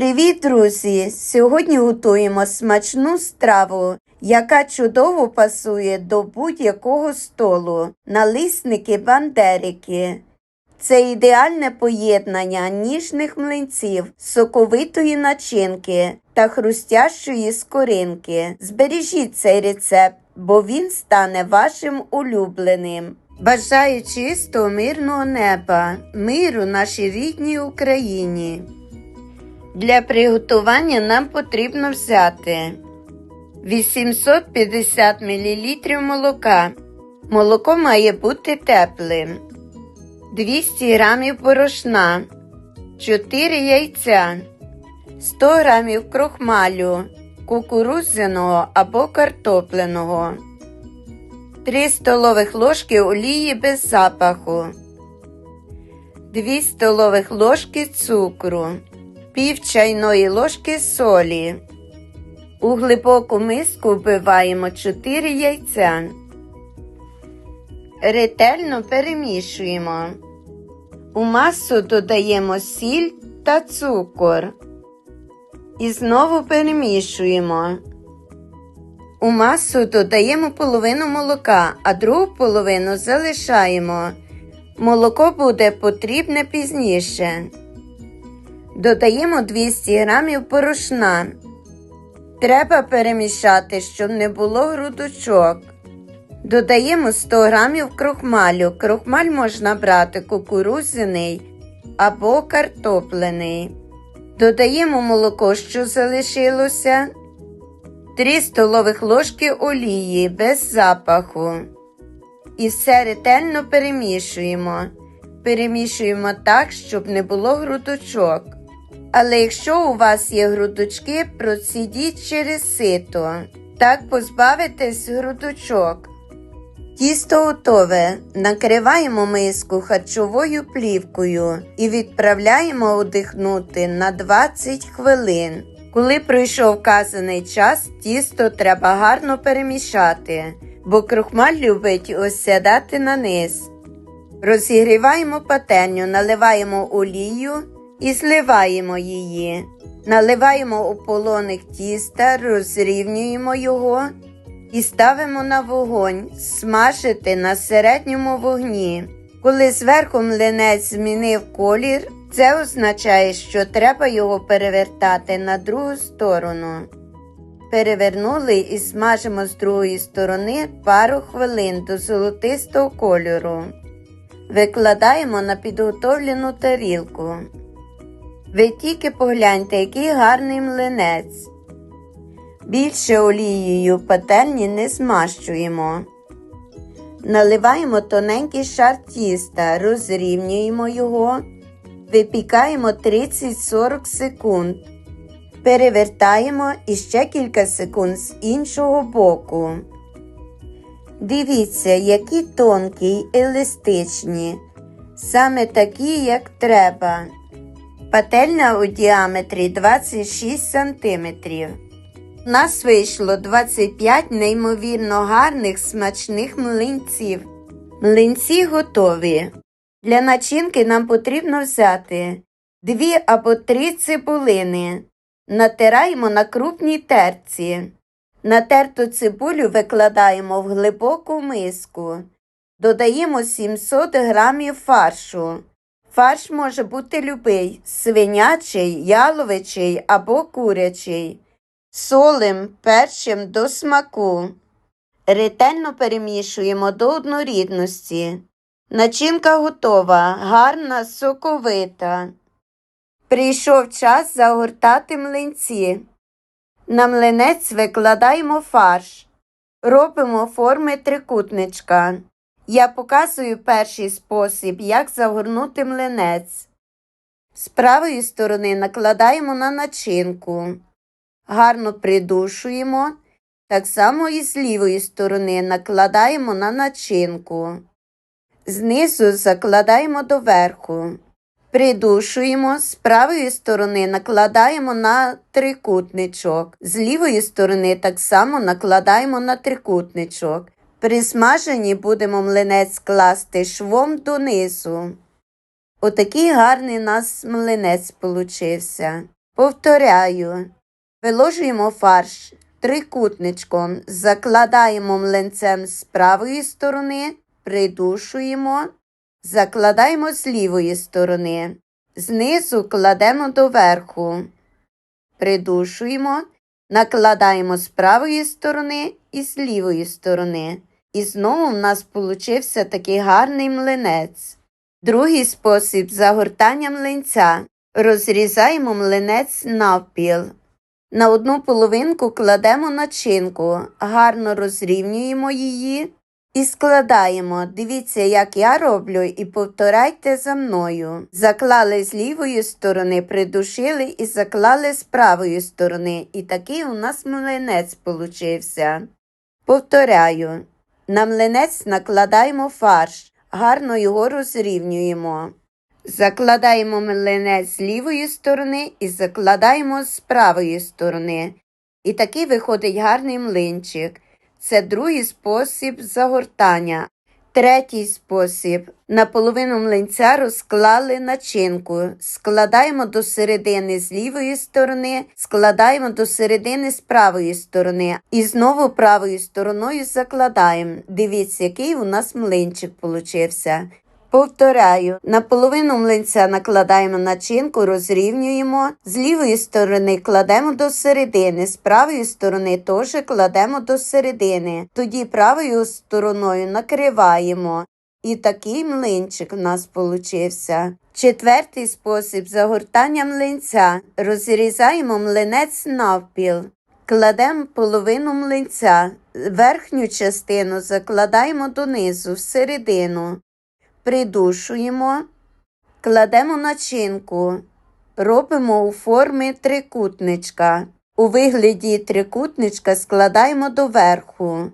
Привіт, друзі! Сьогодні готуємо смачну страву, яка чудово пасує до будь-якого столу. Налисники бандерики. Це ідеальне поєднання ніжних млинців, соковитої начинки та хрустящої скоринки. Збережіть цей рецепт, бо він стане вашим улюбленим. Бажаю чистого мирного неба, миру нашій рідній Україні. Для приготування нам потрібно взяти 850 мл молока. Молоко має бути теплим. 200 г борошна, 4 яйця, 100 г крохмалю, кукурудзяного або картопляного, 3 столових ложки олії без запаху, 2 столових ложки цукру, пів чайної ложки солі. У глибоку миску вбиваємо 4 яйця. Ретельно перемішуємо. У масу додаємо сіль та цукор. І знову перемішуємо. У масу додаємо половину молока, а другу половину залишаємо. Молоко буде потрібне пізніше. Додаємо 200 г порошна. Треба перемішати, щоб не було грудочок. Додаємо 100 г крохмалю. Крохмаль можна брати кукурудзяний або картоплений. Додаємо молоко, що залишилося, 3 столових ложки олії без запаху. І все ретельно перемішуємо. Перемішуємо так, щоб не було грудочок. Але якщо у вас є грудочки, процідіть через сито. Так позбавитесь грудочок. Тісто готове. Накриваємо миску харчовою плівкою і відправляємо одихнути на 20 хвилин. Коли пройшов вказаний час, тісто треба гарно перемішати, бо крохмаль любить осядати на низ. Розігріваємо пательню, наливаємо олію і зливаємо її. Наливаємо у полоник тіста, розрівнюємо його і ставимо на вогонь смажити на середньому вогні. Коли зверху млинець змінив колір, це означає, що треба його перевертати на другу сторону. Перевернули і смажимо з другої сторони пару хвилин до золотистого кольору. Викладаємо на підготовлену тарілку. Ви тільки погляньте, який гарний млинець. Більше олією пательні не змащуємо. Наливаємо тоненький шар тіста, розрівнюємо його, випікаємо 30-40 секунд. Перевертаємо і ще кілька секунд з іншого боку. Дивіться, які тонкі еластичні, саме такі, як треба. Пательня у діаметрі 26 см. У нас вийшло 25 неймовірно гарних смачних млинців. Млинці готові. Для начинки нам потрібно взяти 2 або 3 цибулини. Натираємо на крупній терці. Натерту цибулю викладаємо в глибоку миску. Додаємо 700 г фаршу. Фарш може бути любий свинячий, яловичий або курячий. Солим першим до смаку. Ретельно перемішуємо до однорідності. Начинка готова, гарна, соковита. Прийшов час загортати млинці. На млинець викладаємо фарш. Робимо форми трикутничка. Я показую перший спосіб, як загорнути млинець. З правої сторони накладаємо на начинку. Гарно придушуємо. Так само і з лівої сторони накладаємо на начинку. Знизу закладаємо доверху. Придушуємо, з правої сторони накладаємо на трикутничок, з лівої сторони так само накладаємо на трикутничок. При смаженні будемо млинець класти швом донизу. Отакий гарний нас млинець получився. Повторяю. Виложуємо фарш трикутничком, закладаємо млинцем з правої сторони, придушуємо, закладаємо з лівої сторони. Знизу кладемо доверху. Придушуємо, накладаємо з правої сторони і з лівої сторони. І знову в нас получився такий гарний млинець. Другий спосіб загортання млинця. Розрізаємо млинець навпіл. На одну половинку кладемо начинку, гарно розрівнюємо її і складаємо. Дивіться, як я роблю, і повторяйте за мною. Заклали з лівої сторони, придушили і заклали з правої сторони. І такий у нас млинець получився. Повторяю. На млинець накладаємо фарш, гарно його розрівнюємо. Закладаємо млинець з лівої сторони і закладаємо з правої сторони. І такий виходить гарний млинчик. Це другий спосіб загортання. Третій спосіб. На половину млинця розклали начинку. Складаємо до середини з лівої сторони, складаємо до середини з правої сторони. І знову правою стороною закладаємо. Дивіться, який у нас млинчик получився. Повторяю, на половину млинця накладаємо начинку, розрівнюємо, з лівої сторони кладемо до середини, з правої сторони теж кладемо до середини. Тоді правою стороною накриваємо. І такий млинчик у нас получився. Четвертий спосіб загортання млинця. Розрізаємо млинець навпіл. Кладемо половину млинця, верхню частину закладаємо донизу, всередину придушуємо, кладемо начинку, робимо у формі трикутничка. У вигляді трикутничка складаємо доверху,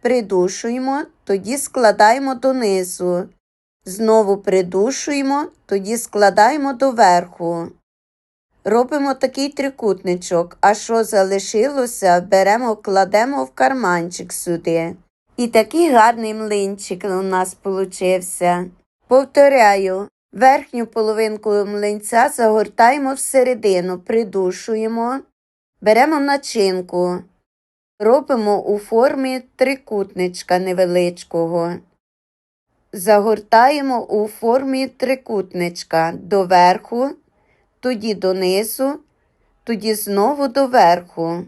придушуємо, тоді складаємо донизу. Знову придушуємо, тоді складаємо доверху. Робимо такий трикутничок, а що залишилося, беремо, кладемо в карманчик сюди. І такий гарний млинчик у нас получився. Повторяю, верхню половинку млинця загортаємо всередину, придушуємо, беремо начинку, робимо у формі трикутничка невеличкого. Загортаємо у формі трикутничка доверху, тоді донизу, тоді знову доверху.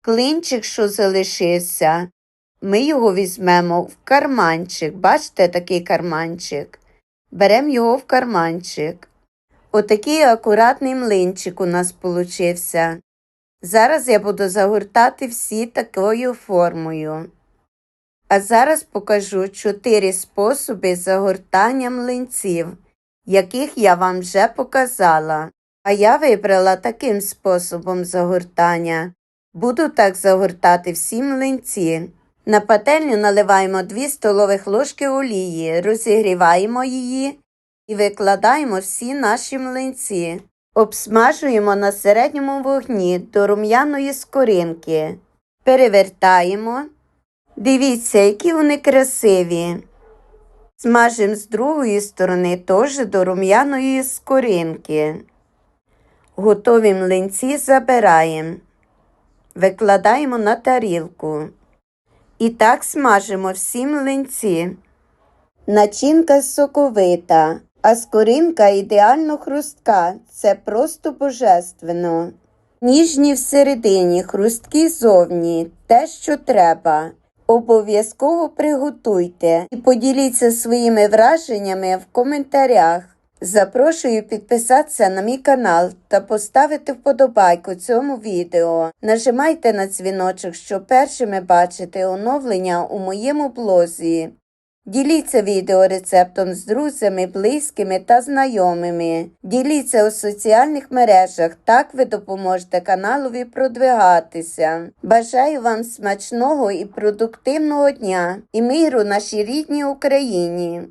Клинчик, що залишився, ми його візьмемо в карманчик. Бачите такий карманчик? Беремо його в карманчик. Отакий акуратний млинчик у нас получився. Зараз я буду загортати всі такою формою. А зараз покажу чотири способи загортання млинців, яких я вам вже показала. А я вибрала таким способом загортання. Буду так загортати всі млинці. На пательню наливаємо 2 столових ложки олії, розігріваємо її і викладаємо всі наші млинці. Обсмажуємо на середньому вогні до рум'яної скоринки. Перевертаємо. Дивіться, які вони красиві. Смажимо з другої сторони теж до рум'яної скоринки. Готові млинці забираємо. Викладаємо на тарілку. І так смажимо всі млинці. Начинка соковита, а скоринка ідеально хрустка. Це просто божественно. Ніжні всередині, хрусткі зовні, те, що треба. Обов'язково приготуйте і поділіться своїми враженнями в коментарях. Запрошую підписатися на мій канал та поставити вподобайку цьому відео. Нажимайте на дзвіночок, щоб першими бачити оновлення у моєму блозі. Діліться відеорецептом з друзями, близькими та знайомими. Діліться у соціальних мережах, так ви допоможете каналові продвигатися. Бажаю вам смачного і продуктивного дня і миру нашій рідній Україні.